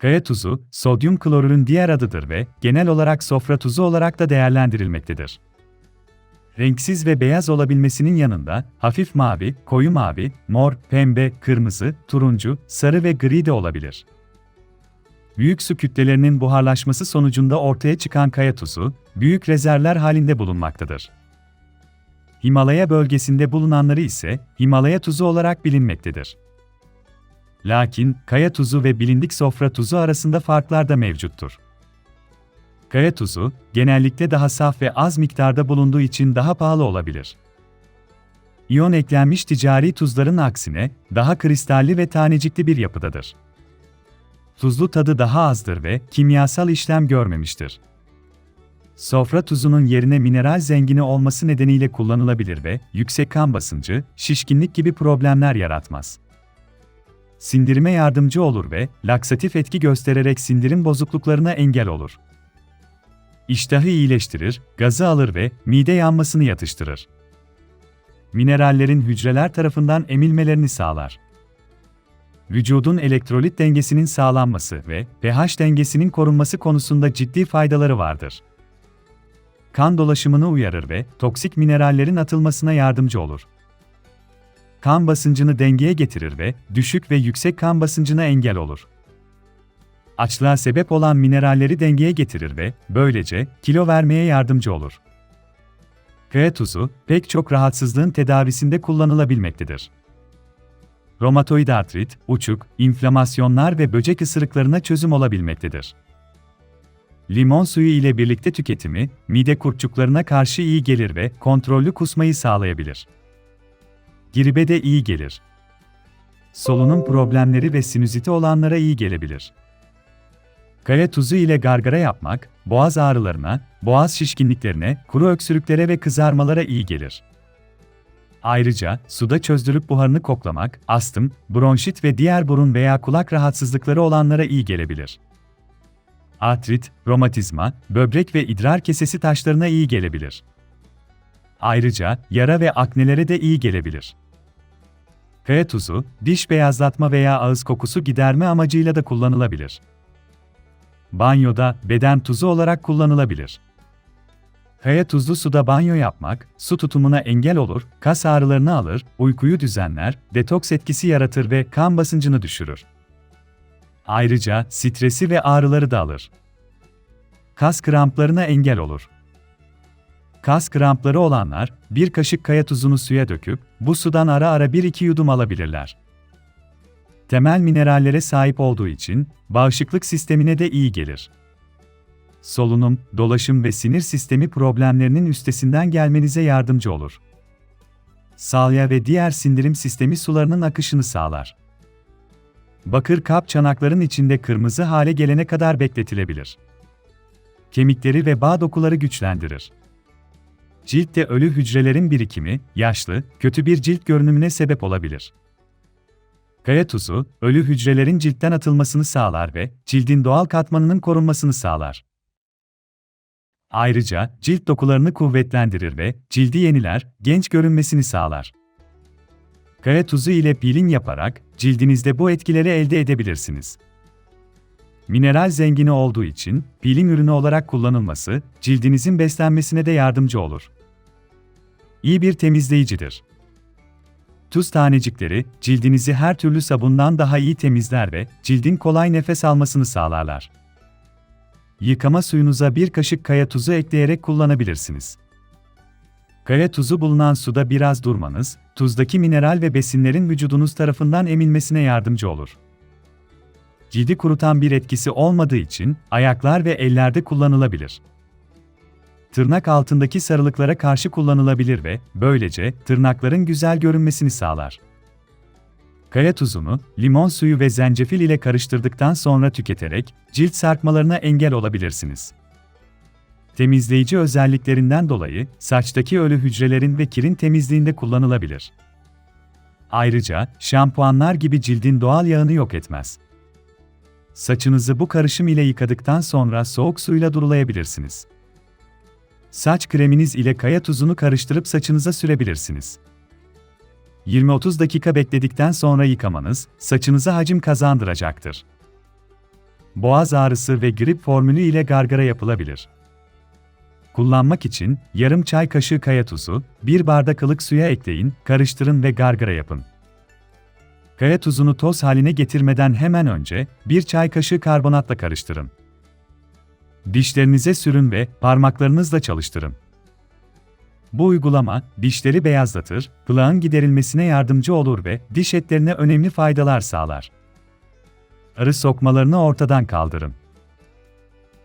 Kaya tuzu, sodyum klorürün diğer adıdır ve genel olarak sofra tuzu olarak da değerlendirilmektedir. Renksiz ve beyaz olabilmesinin yanında hafif mavi, koyu mavi, mor, pembe, kırmızı, turuncu, sarı ve gri de olabilir. Büyük su kütlelerinin buharlaşması sonucunda ortaya çıkan kaya tuzu, büyük rezervler halinde bulunmaktadır. Himalaya bölgesinde bulunanları ise Himalaya tuzu olarak bilinmektedir. Lakin kaya tuzu ve bilindik sofra tuzu arasında farklar da mevcuttur. Kaya tuzu, genellikle daha saf ve az miktarda bulunduğu için daha pahalı olabilir. İyon eklenmiş ticari tuzların aksine, daha kristalli ve tanecikli bir yapıdadır. Tuzlu tadı daha azdır ve kimyasal işlem görmemiştir. Sofra tuzunun yerine mineral zengini olması nedeniyle kullanılabilir ve yüksek kan basıncı, şişkinlik gibi problemler yaratmaz. Sindirime yardımcı olur ve laksatif etki göstererek sindirim bozukluklarına engel olur. İştahı iyileştirir, gazı alır ve mide yanmasını yatıştırır. Minerallerin hücreler tarafından emilmelerini sağlar. Vücudun elektrolit dengesinin sağlanması ve pH dengesinin korunması konusunda ciddi faydaları vardır. Kan dolaşımını uyarır ve toksik minerallerin atılmasına yardımcı olur. Kan basıncını dengeye getirir ve düşük ve yüksek kan basıncına engel olur açlığa sebep olan mineralleri dengeye getirir ve böylece kilo vermeye yardımcı olur. Kaya tuzu pek çok rahatsızlığın tedavisinde kullanılabilmektedir. Romatoid artrit, uçuk, inflamasyonlar ve böcek ısırıklarına çözüm olabilmektedir. Limon suyu ile birlikte tüketimi, mide kurtçuklarına karşı iyi gelir ve kontrollü kusmayı sağlayabilir. Giribe de iyi gelir. Solunum problemleri ve sinüziti olanlara iyi gelebilir. Kaya tuzu ile gargara yapmak, boğaz ağrılarına, boğaz şişkinliklerine, kuru öksürüklere ve kızarmalara iyi gelir. Ayrıca, suda çözdürüp buharını koklamak, astım, bronşit ve diğer burun veya kulak rahatsızlıkları olanlara iyi gelebilir. Artrit, romatizma, böbrek ve idrar kesesi taşlarına iyi gelebilir. Ayrıca, yara ve aknelere de iyi gelebilir. Kaya tuzu, diş beyazlatma veya ağız kokusu giderme amacıyla da kullanılabilir banyoda beden tuzu olarak kullanılabilir. Kaya tuzlu suda banyo yapmak, su tutumuna engel olur, kas ağrılarını alır, uykuyu düzenler, detoks etkisi yaratır ve kan basıncını düşürür. Ayrıca stresi ve ağrıları da alır. Kas kramplarına engel olur. Kas krampları olanlar, bir kaşık kaya tuzunu suya döküp, bu sudan ara ara 1-2 yudum alabilirler temel minerallere sahip olduğu için bağışıklık sistemine de iyi gelir. Solunum, dolaşım ve sinir sistemi problemlerinin üstesinden gelmenize yardımcı olur. Salya ve diğer sindirim sistemi sularının akışını sağlar. Bakır kap çanakların içinde kırmızı hale gelene kadar bekletilebilir. Kemikleri ve bağ dokuları güçlendirir. Ciltte ölü hücrelerin birikimi, yaşlı, kötü bir cilt görünümüne sebep olabilir. Kaya tuzu, ölü hücrelerin ciltten atılmasını sağlar ve cildin doğal katmanının korunmasını sağlar. Ayrıca cilt dokularını kuvvetlendirir ve cildi yeniler, genç görünmesini sağlar. Kaya tuzu ile peeling yaparak cildinizde bu etkileri elde edebilirsiniz. Mineral zengini olduğu için peeling ürünü olarak kullanılması cildinizin beslenmesine de yardımcı olur. İyi bir temizleyicidir. Tuz tanecikleri, cildinizi her türlü sabundan daha iyi temizler ve cildin kolay nefes almasını sağlarlar. Yıkama suyunuza bir kaşık kaya tuzu ekleyerek kullanabilirsiniz. Kaya tuzu bulunan suda biraz durmanız, tuzdaki mineral ve besinlerin vücudunuz tarafından emilmesine yardımcı olur. Cildi kurutan bir etkisi olmadığı için ayaklar ve ellerde kullanılabilir tırnak altındaki sarılıklara karşı kullanılabilir ve böylece tırnakların güzel görünmesini sağlar. Kaya tuzunu, limon suyu ve zencefil ile karıştırdıktan sonra tüketerek cilt sarkmalarına engel olabilirsiniz. Temizleyici özelliklerinden dolayı saçtaki ölü hücrelerin ve kirin temizliğinde kullanılabilir. Ayrıca şampuanlar gibi cildin doğal yağını yok etmez. Saçınızı bu karışım ile yıkadıktan sonra soğuk suyla durulayabilirsiniz. Saç kreminiz ile kaya tuzunu karıştırıp saçınıza sürebilirsiniz. 20-30 dakika bekledikten sonra yıkamanız, saçınıza hacim kazandıracaktır. boğaz ağrısı ve grip formülü ile gargara yapılabilir. Kullanmak için yarım çay kaşığı kaya tuzu, bir bardak ılık suya ekleyin, karıştırın ve gargara yapın. Kaya tuzunu toz haline getirmeden hemen önce bir çay kaşığı karbonatla karıştırın. Dişlerinize sürün ve parmaklarınızla çalıştırın. Bu uygulama dişleri beyazlatır, plağın giderilmesine yardımcı olur ve diş etlerine önemli faydalar sağlar. Arı sokmalarını ortadan kaldırın.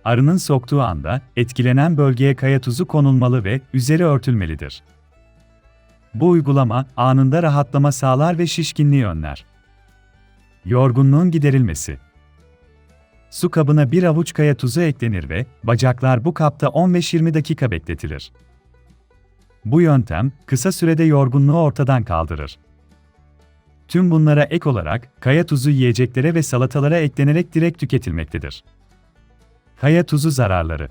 Arının soktuğu anda etkilenen bölgeye kaya tuzu konulmalı ve üzeri örtülmelidir. Bu uygulama anında rahatlama sağlar ve şişkinliği önler. Yorgunluğun giderilmesi. Su kabına bir avuç kaya tuzu eklenir ve bacaklar bu kapta 15-20 dakika bekletilir. Bu yöntem kısa sürede yorgunluğu ortadan kaldırır. Tüm bunlara ek olarak kaya tuzu yiyeceklere ve salatalara eklenerek direkt tüketilmektedir. Kaya tuzu zararları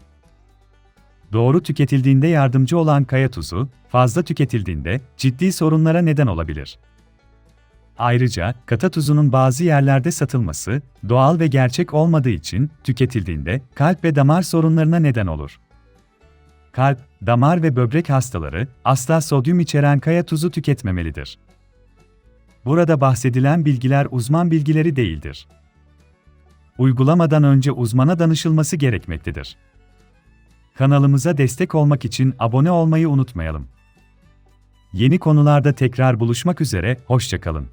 Doğru tüketildiğinde yardımcı olan kaya tuzu, fazla tüketildiğinde ciddi sorunlara neden olabilir. Ayrıca, kata tuzunun bazı yerlerde satılması, doğal ve gerçek olmadığı için tüketildiğinde kalp ve damar sorunlarına neden olur. Kalp, damar ve böbrek hastaları asla sodyum içeren kaya tuzu tüketmemelidir. Burada bahsedilen bilgiler uzman bilgileri değildir. Uygulamadan önce uzmana danışılması gerekmektedir. Kanalımıza destek olmak için abone olmayı unutmayalım. Yeni konularda tekrar buluşmak üzere, hoşçakalın.